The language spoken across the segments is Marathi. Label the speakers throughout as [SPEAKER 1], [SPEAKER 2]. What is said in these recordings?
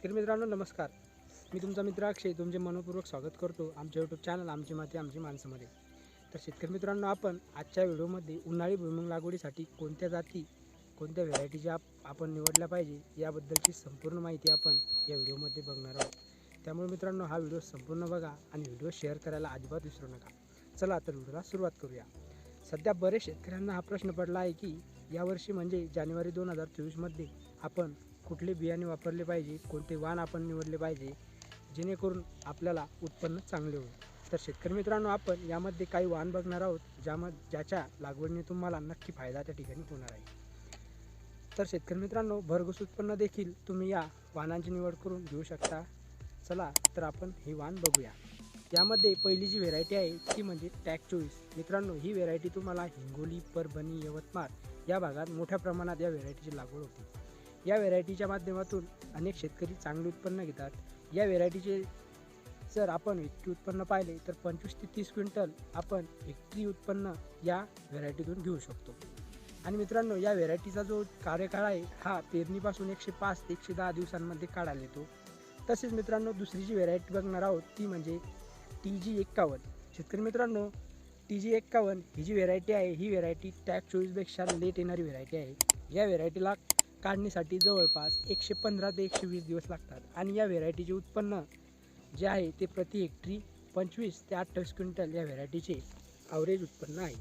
[SPEAKER 1] शेतकरी मित्रांनो नमस्कार. मी तुमचा मित्र अक्षय. तुमचे मनपूर्वक स्वागत करतो आमच्या यूट्यूब चॅनल आमची माती आमची माणसामध्ये. तर शेतकरी मित्रांनो आपण आजच्या व्हिडिओमध्ये उन्हाळी भुईमुंग लागवडीसाठी कोणत्या जाती कोणत्या व्हेरायटीच्या आपण निवडल्या पाहिजे याबद्दलची संपूर्ण माहिती आपण या व्हिडिओमध्ये बघणार आहोत. त्यामुळे मित्रांनो हा व्हिडिओ संपूर्ण बघा आणि व्हिडिओ शेअर करायला अजिबात विसरू नका. चला तर व्हिडिओला सुरुवात करूया. सध्या बरेच शेतकऱ्यांना हा प्रश्न पडला आहे की यावर्षी म्हणजे जानेवारी दोन हजार चोवीसमध्ये आपण कुठले बियाणे वापरले पाहिजे कोणते वाण आपण निवडले पाहिजे जेणेकरून आपल्याला उत्पन्न चांगले होईल. तर शेतकरी मित्रांनो आपण यामध्ये काही वाण बघणार आहोत ज्यामध्ये ज्याच्या लागवडीने तुम्हाला नक्की फायदा त्या ठिकाणी होणार आहे. तर शेतकरी मित्रांनो भरघोस उत्पन्न देखील तुम्ही या वाहनांची निवड करून घेऊ शकता. चला तर आपण ही वाण बघूया. यामध्ये पहिली जी व्हेरायटी आहे ती म्हणजे टॅग चोवीस. मित्रांनो ही व्हेरायटी तुम्हाला हिंगोली परभणी यवतमाळ या भागात मोठ्या प्रमाणात या व्हेरायटीची लागवड होते. या व्हेरायटीच्या माध्यमातून अनेक शेतकरी चांगले उत्पन्न घेतात. या व्हेरायटीचे जर आपण हेक्टरी उत्पन्न पाहिले तर पंचवीस ते तीस क्विंटल आपण हेक्टरी उत्पन्न या व्हेरायटीतून घेऊ शकतो. आणि मित्रांनो या व्हेरायटीचा जो कार्यकाळ आहे हा पेरणीपासून एकशे पाच ते एकशे दहा दिवसांमध्ये काढायला येतो. तसेच मित्रांनो दुसरी जी व्हेरायटी बघणार आहोत ती म्हणजे टी जी एक्कावन्न. शेतकरी मित्रांनो टी जी एक्कावन्न ही जी व्हेरायटी आहे ही व्हेरायटी टॅग चोवीसपेक्षा लेट येणारी व्हेरायटी आहे. या व्हेरायटीला काढणीसाठी जवळपास एकशे पंधरा ते एकशे वीस दिवस लागतात. आणि या व्हेरायटीचे उत्पन्न जे आहे ते प्रति हेक्टरी पंचवीस ते अठ्ठावीस क्विंटल या व्हेरायटीचे ॲव्हरेज उत्पन्न आहे.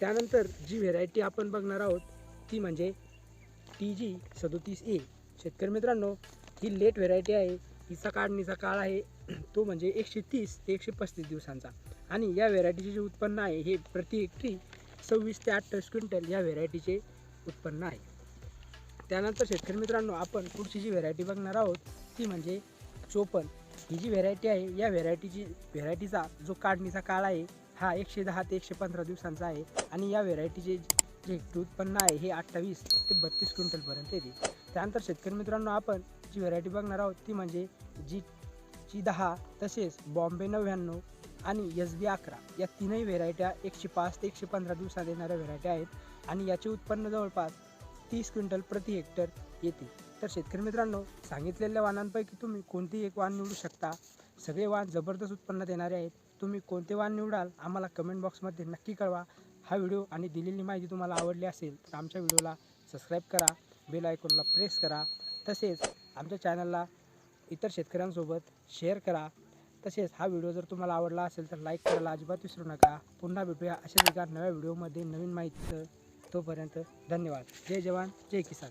[SPEAKER 1] त्यानंतर जी व्हेरायटी आपण बघणार आहोत ती म्हणजे टी जी सदोतीस ए शेतकरी मित्रांनो ही लेट व्हेरायटी आहे हिचा काढणीचा काळ आहे तो म्हणजे एकशे तीस ते एकशे पस्तीस दिवसांचा. आणि या व्हेरायटीचे जे उत्पन्न आहे हे प्रति हेक्टरी सव्वीस ते अठ्ठावीस क्विंटल या व्हेरायटीचे उत्पन्न आहे. त्यानंतर शेतकरी मित्रांनो आपण पुढची जी व्हेरायटी बघणार आहोत ती म्हणजे चोपन ही जी व्हेरायटी आहे या व्हेरायटीची व्हेरायटीचा जो काढणीचा काळ आहे हा एकशे दहा ते एकशे पंधरा दिवसांचा आहे. आणि या व्हेरायटीचे जे हेक्टरी उत्पन्न आहे हे अठ्ठावीस ते बत्तीस क्विंटलपर्यंत येते. त्यानंतर शेतकरी मित्रांनो आपण जी व्हेरायटी बघणार आहोत ती म्हणजे जी जी दहा तसेच बॉम्बे नव्याण्णव आणि एस बी अकरा. या तीनही व्हेरायट्या एकशे पाच ते एकशे पंधरा दिवसात येणाऱ्या व्हेरायट्या आहेत आणि याचे उत्पन्न जवळपास तीस क्विंटल प्रति हेक्टर येते. तर शेतकरी मित्रांनो सांगितलेल्या वाहनांपैकी तुम्ही कोणतेही एक वाहन निवडू शकता. सगळे वाहन जबरदस्त उत्पन्न देणारे आहेत. तुम्ही कोणते वाहन निवडाल आम्हाला कमेंट बॉक्समध्ये नक्की कळवा. हा व्हिडिओ आणि दिलेली माहिती तुम्हाला आवडली असेल तर आमच्या व्हिडिओला सबस्क्राईब करा बेल आयकॉनला प्रेस करा. तसेच आमच्या चॅनलला इतर शेतकऱ्यांसोबत शेअर करा. तसेच हा व्हिडिओ जर तुम्हाला आवडला असेल तर लाईक करायला अजिबात विसरू नका. पुन्हा भेटूया अशाच एका नव्या व्हिडिओमध्ये नवीन माहितीचं. तोपर्यंत धन्यवाद. जय जवान जय किसान.